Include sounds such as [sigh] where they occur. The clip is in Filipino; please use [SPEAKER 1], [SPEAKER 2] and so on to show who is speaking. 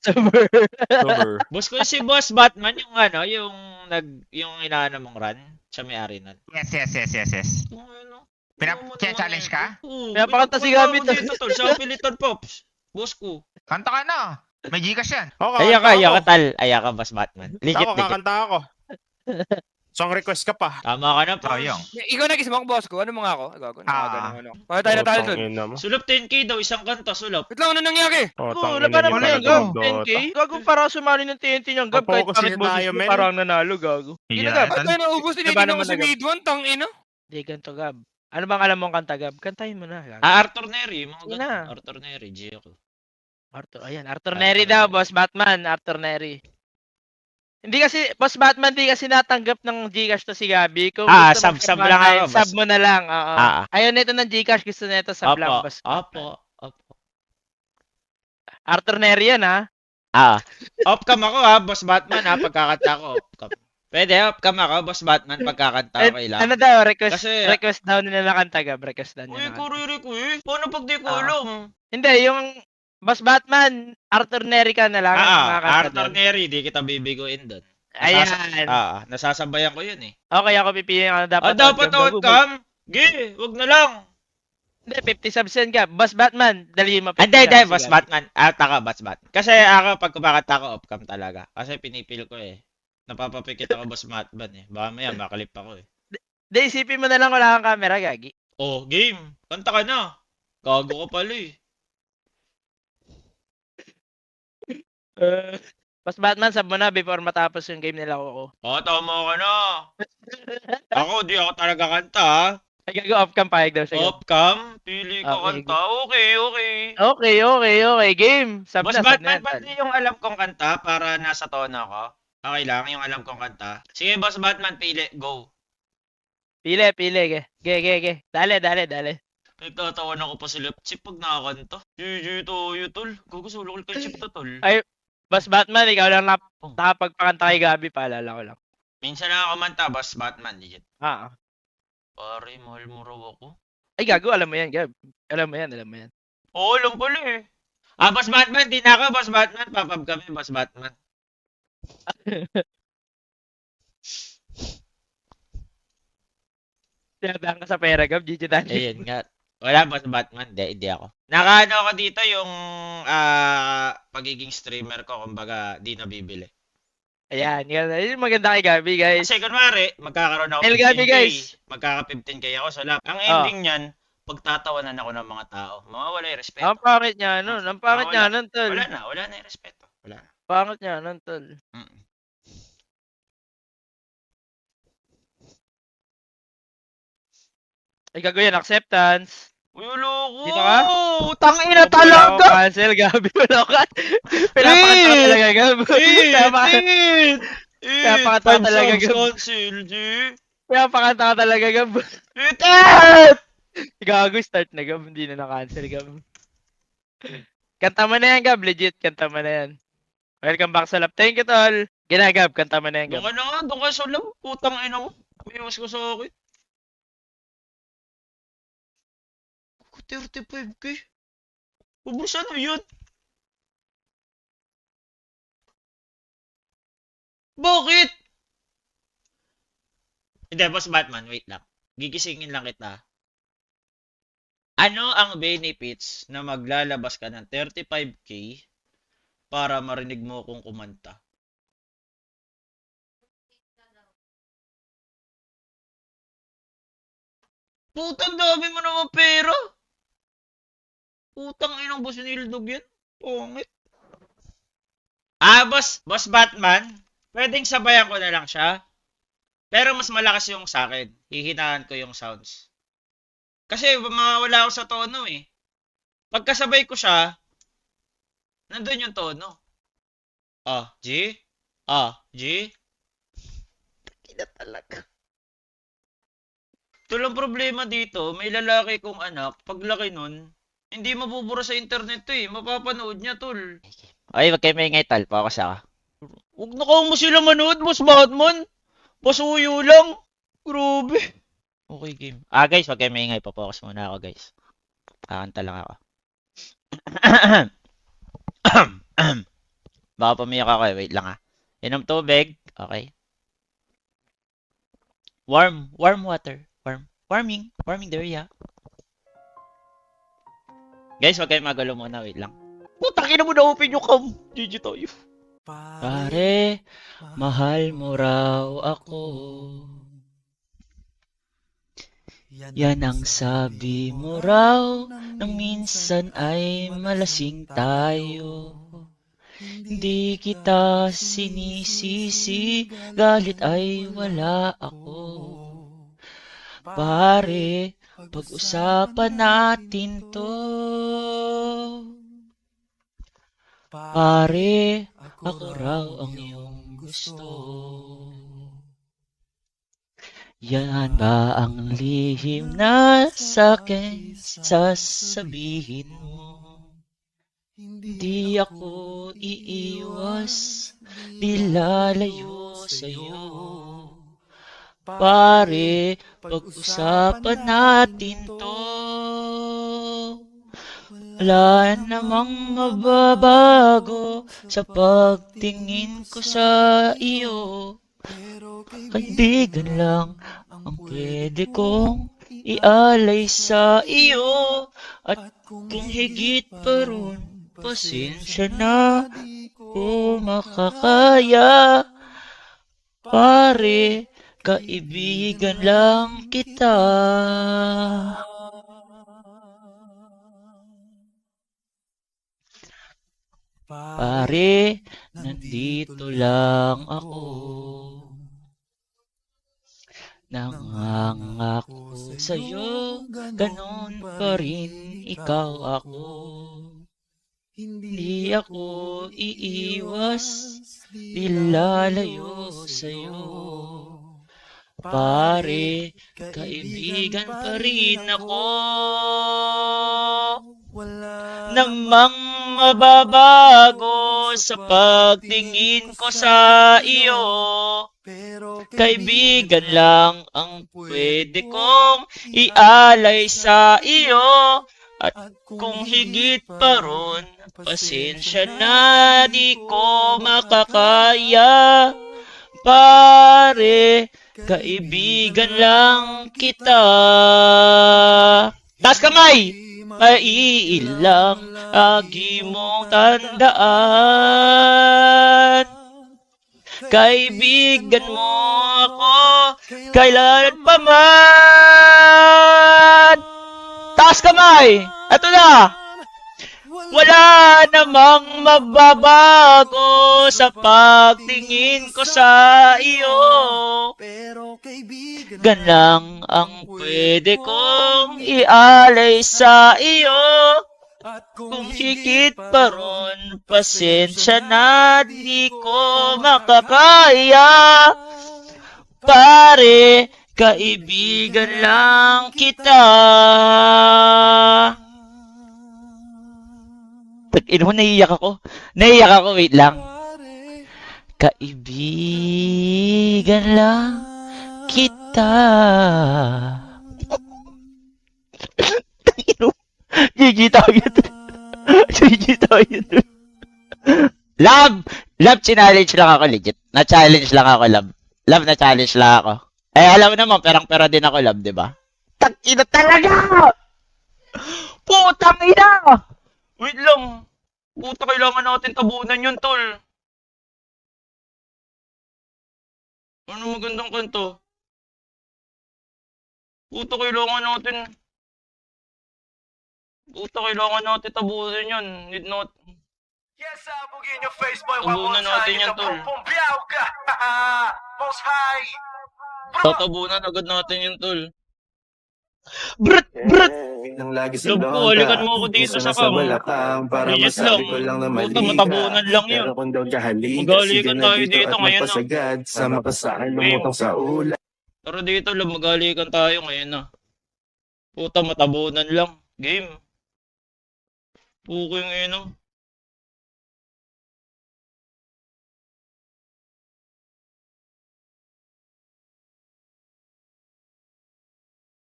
[SPEAKER 1] Super.
[SPEAKER 2] Super. [laughs]
[SPEAKER 3] Boss ko si Boss Batman, yung ano, yung nag, yung inaano mong run, siya may-ari nun.
[SPEAKER 4] Yes, yes, yes, yes, yes.
[SPEAKER 3] Yung ano,
[SPEAKER 4] Pinap- challenge ka?
[SPEAKER 3] Oo,
[SPEAKER 1] Pinapakanta si
[SPEAKER 3] ako
[SPEAKER 1] doon.
[SPEAKER 3] dito, tol, sa Pilitan Pops. Boss ko.
[SPEAKER 4] Kanta ka na. May Gcash yan.
[SPEAKER 2] Oh,
[SPEAKER 3] Aya ka,
[SPEAKER 2] kakanta
[SPEAKER 3] aya ka,
[SPEAKER 2] ako.
[SPEAKER 3] tal. Aya ka, Boss Batman. Legit,
[SPEAKER 2] Ako,
[SPEAKER 3] legit.
[SPEAKER 2] kakanta ako. [laughs] Song request ka pa.
[SPEAKER 3] Tama ka na,
[SPEAKER 4] Oh, yung.
[SPEAKER 5] Ikaw nag-smoke boss ko. Ano mga ako? Gago.
[SPEAKER 4] Ah.
[SPEAKER 5] Ah. Ano, Kaya tayo na tayo
[SPEAKER 2] mo.
[SPEAKER 3] Sulap 10k daw, isang kanta, sulap.
[SPEAKER 5] Wait lang, ano nangyari?
[SPEAKER 2] Oh,
[SPEAKER 1] Oo,
[SPEAKER 2] tangina
[SPEAKER 1] laban
[SPEAKER 2] niyo
[SPEAKER 1] naman
[SPEAKER 4] wala
[SPEAKER 1] yan,
[SPEAKER 2] talaga
[SPEAKER 1] Gab.
[SPEAKER 2] ng Dota.
[SPEAKER 1] 10k? Gago, para sumali ng TNT niyang Gab. Kahit boses mo,
[SPEAKER 2] men.
[SPEAKER 1] parang nanalo, gago.
[SPEAKER 4] Yeah,
[SPEAKER 1] Gab.
[SPEAKER 5] Ba't
[SPEAKER 4] ito-
[SPEAKER 5] tayo naubos? Hindi
[SPEAKER 1] Laban
[SPEAKER 5] din ako
[SPEAKER 1] naman na, Gab.
[SPEAKER 5] mid one, tang ina.
[SPEAKER 1] Di ganito, Gab. Ano bang alam mong kanta, Gab? Kantahin mo na, Gab.
[SPEAKER 3] Ah, Arthur Neri, mga
[SPEAKER 1] Yun
[SPEAKER 3] ganun.
[SPEAKER 1] na.
[SPEAKER 3] Arthur Neri, G ako.
[SPEAKER 1] Arthur, ayan. Arthur
[SPEAKER 3] Arthur
[SPEAKER 1] Neri daw,
[SPEAKER 3] Neri.
[SPEAKER 1] Boss Batman. Arthur Neri. Hindi kasi, Boss Batman, di kasi natanggap ng Gcash to si Gabi. Kung
[SPEAKER 3] Ah,
[SPEAKER 1] gusto
[SPEAKER 3] sub- sub lang ako,
[SPEAKER 1] Sub
[SPEAKER 3] boss.
[SPEAKER 1] mo na lang, oo.
[SPEAKER 3] Ah, ah.
[SPEAKER 1] Ayaw nito ng Gcash, gusto nito sub lang,
[SPEAKER 3] Opo,
[SPEAKER 1] Boss.
[SPEAKER 3] opo, opo.
[SPEAKER 1] Arthur Neri yan, ha?
[SPEAKER 3] Ah, off-cam ako ha, Boss Batman ha, pagkakanta ko, off-cam. Pwede, off-cam ako, Boss Batman, pagkakanta
[SPEAKER 1] Eh,
[SPEAKER 3] ko lang.
[SPEAKER 1] Ano daw, request,
[SPEAKER 3] Kasi-
[SPEAKER 1] request down nila na kanta, Gab. Request
[SPEAKER 3] Uy,
[SPEAKER 1] nila. na kanta.
[SPEAKER 3] kuriri ko eh. Paano pag di ko
[SPEAKER 1] Ah.
[SPEAKER 3] alam?
[SPEAKER 1] Hindi, yung Boss Batman, Arthur Neri ka na lang. ang
[SPEAKER 3] Ah,
[SPEAKER 1] kumakanta
[SPEAKER 3] Arthur. Neri, di kita bibiguin doon.
[SPEAKER 1] Ayan.
[SPEAKER 3] Ah, nasasabayan ko yun eh.
[SPEAKER 1] Okay, ako pipili ano dapat.
[SPEAKER 3] Ah, dapat off-cam? Gi, wag na lang.
[SPEAKER 1] Hindi, 50 subs yan, Gab. Boss Batman, dali mo 50
[SPEAKER 3] Hindi, hindi,
[SPEAKER 1] Gab.
[SPEAKER 3] Batman. Ah, taka, Boss Batman. Kasi ako, pag kumakanta ko, off-cam talaga. Kasi pinipil ko eh. Napapapikit ako, Boss Batman eh. Baka maya, makalip ako eh.
[SPEAKER 1] Hindi, isipin mo na lang wala kang camera, Gagi.
[SPEAKER 3] Oh, game. Kanta ka na. Gago ka pala eh. [laughs]
[SPEAKER 1] Uh, Boss Batman, sub mo na before matapos yung game nila ko.
[SPEAKER 3] Oh, tama ka na. [laughs] Ako, di ako talaga kanta ha.
[SPEAKER 1] Ay, gago off cam pahig daw siya.
[SPEAKER 3] Off-cam, pili ka
[SPEAKER 1] Okay,
[SPEAKER 3] kanta. Okay, okay.
[SPEAKER 1] Okay, okay, okay. Game. Sub
[SPEAKER 3] Boss
[SPEAKER 1] na, na.
[SPEAKER 3] Batman,
[SPEAKER 1] tol.
[SPEAKER 3] yung alam kong kanta para nasa tono ko. Okay lang, yung alam kong kanta. Sige, Boss Batman, pili. Go.
[SPEAKER 1] Pili, pili. Ge, ge, ge. ge. Dale, dale, dale.
[SPEAKER 3] Nagtatawan ako pa si Left Chip pag nakakanta. GG to, you tol. Gugusulokol kay Chip to, tol.
[SPEAKER 1] Ay. Boss Batman, ikaw lang nap
[SPEAKER 3] Oh.
[SPEAKER 1] nakapagpakanta kay Gabi, paalala ko lang.
[SPEAKER 3] Minsan lang ako manta, Boss Batman. Legit.
[SPEAKER 1] Ah.
[SPEAKER 3] Pare, mahal mo raw ako.
[SPEAKER 1] Ay, gago, alam mo yan, Gab. Alam mo yan, alam mo yan.
[SPEAKER 3] Oo, alam pala eh. Ah, Boss Batman, di na ako, Boss Batman. Papab kami, Boss Batman. [laughs]
[SPEAKER 1] Tinatahan ka sa pera, Gab. GG dali.
[SPEAKER 3] Ayun nga. Wala, Boss Batman. Hindi, hindi ako. Nakaano ako dito yung ah pagiging streamer ko, kumbaga, di nabibili.
[SPEAKER 1] Ayan, yan. Ayun, maganda kay Gabi, guys.
[SPEAKER 3] Kasi kunwari, magkakaroon ako
[SPEAKER 1] El Gabi,
[SPEAKER 3] 15K.
[SPEAKER 1] guys.
[SPEAKER 3] Magkaka 15K ako sa lap. Ang
[SPEAKER 1] Oh.
[SPEAKER 3] ending niyan, pagtatawanan ako ng mga tao. Mawawala yung respeto.
[SPEAKER 1] Ang pangit niya, ano? Ang pangit
[SPEAKER 3] Ah,
[SPEAKER 1] niya, nun, tol.
[SPEAKER 3] Wala na, wala na yung respeto. Wala na.
[SPEAKER 1] Pangit niya, nun, tol.
[SPEAKER 3] Mm.
[SPEAKER 1] Ay, gago yan, acceptance.
[SPEAKER 3] Uy, loko!
[SPEAKER 1] Dito ka? Wala akong
[SPEAKER 3] talaga!
[SPEAKER 1] cancel, Gabi. [laughs] Wala ka. Pinapakanta ka talaga, Gabi.
[SPEAKER 3] Eh! [laughs]
[SPEAKER 1] Pinapakanta
[SPEAKER 3] Eh! Eh!
[SPEAKER 1] Kaya pakata
[SPEAKER 3] Five
[SPEAKER 1] talaga,
[SPEAKER 3] songs
[SPEAKER 1] Gab.
[SPEAKER 3] cancel, G!
[SPEAKER 1] pinapakanta ka talaga, Gab.
[SPEAKER 3] Itet!
[SPEAKER 1] Gago, start na, Gab. Hindi na na-cancel, Gab. Kanta mo na yan, Gab. Legit, kanta mo na yan. Welcome back sa lap. Thank you, tol. Ginagab, kanta mo na yan,
[SPEAKER 3] Doon
[SPEAKER 1] Gab.
[SPEAKER 3] ka na nga, doon ka sa lab. Putang ina mo. Umiwas ko sa akin. 35k. Ubus ano yun? Bakit? Hindi, Boss Batman, wait lang. Gigisingin lang kita. Ano ang benefits na maglalabas ka ng 35k para marinig mo kung kumanta? Putang dami mo naman pera. Putang inang boss nildog yan. Pungit. Ah, boss, boss Batman. Pwedeng sabayan ko na lang siya. Pero mas malakas yung sa akin. Hihinaan ko yung sounds. Kasi mawawala ako sa tono eh. Pagkasabay ko siya, nandun yung tono. Ah, G? Ah, G? Kina talaga. Ito lang problema dito, may lalaki kong anak, paglaki nun, hindi mabubura sa internet to eh. Mapapanood niya, tol. Ay, wag kayo maingay, tal. Focus ako. Huwag na mo sila manood, boss Batman. Pasuyo lang. Grabe. Okay, game. Ah, guys, wag kayo maingay. Papokus muna ako, guys. Kakanta lang ako. [coughs] Baka pumiyak ako eh. Wait lang ah. Inom tubig. Okay. Warm. Warm water. Warm. Warming. Warming the area. Guys, wag kayong magulo muna. Wait lang. Putang ina mo na open yung cam. GG tayo. Pare, mahal mo raw ako. Yan ang sabi mo raw nang minsan ay malasing tayo. Hindi kita sinisisi, galit ay wala ako. Pare, pag-usapan natin to. Pare, ako raw ang iyong gusto. Yan ba ang lihim na sa'kin sasabihin mo? Hindi ako iiwas, di lalayo sa'yo. Pare, pag-usapan natin to. Wala namang mababago sa pagtingin ko sa iyo. Kaibigan lang ang pwede kong ialay sa iyo. At kung higit pa ron, pasensya na ko makakaya. Pare, kaibigan lang kita. Pare, nandito lang ako. Nangangako sa'yo, ganon pa rin ikaw ako. Hindi ako iiwas, di lalayo sa'yo. Pare, kaibigan pa rin ako. Namang mababago sa pagtingin ko sa iyo. Kaibigan lang ang pwede kong ialay sa iyo. At kung higit pa ron, pasensya na di ko makakaya. Pare, kaibigan lang kita. Das kamay! Maiilang agi mong tandaan. Kaibigan mo ako, kailan pa man. Taas kamay! Ito na! Wala namang mababago sa pagtingin ko sa iyo. Gan lang ang pwede kong ialay sa iyo. Kung higit pa ron, pasensya na di ko makakaya. Pare, kaibigan lang kita. Tag-ina mo, naiiyak ako. Naiiyak ako, wait lang. Kaibigan lang kita. Mo. GG tayo yun. [laughs] Tayo yun. Love! Love, challenge lang ako legit. Na-challenge lang ako, love. Love, na-challenge lang ako. Eh, alam mo naman, perang-pera din ako, love, di ba? Tag-ina talaga! Putang ina! Wait lang. Puta, kailangan natin tabunan yun, tol. Ano magandang kanto? Puta, kailangan natin... Puta, kailangan natin tabunan yun. Need not...
[SPEAKER 6] Yes, I will get in your face, boy.
[SPEAKER 3] Tabunan natin yan, tol.
[SPEAKER 6] Most [laughs] high.
[SPEAKER 3] Tatabunan agad natin yun, tol. Brut! Brut!
[SPEAKER 7] Nang lagi sa
[SPEAKER 3] Love ko, halikan mo ako dito sa kam.
[SPEAKER 7] balakang para
[SPEAKER 3] Legit
[SPEAKER 7] masabi
[SPEAKER 3] lang.
[SPEAKER 7] ko lang na
[SPEAKER 3] Puta,
[SPEAKER 7] mali ka.
[SPEAKER 3] matabunan lang yun.
[SPEAKER 7] Pero kung daw kahalikan,
[SPEAKER 3] Maghalikan
[SPEAKER 7] sige na
[SPEAKER 3] tayo
[SPEAKER 7] dito
[SPEAKER 3] dito
[SPEAKER 7] at
[SPEAKER 3] ngayon, no?
[SPEAKER 7] magpasagad. Sama ka sa akin, lumutang sa ulan.
[SPEAKER 3] Tara dito, love, magalikan tayo ngayon na. Puta, matabunan lang. Game. Puko yung ino.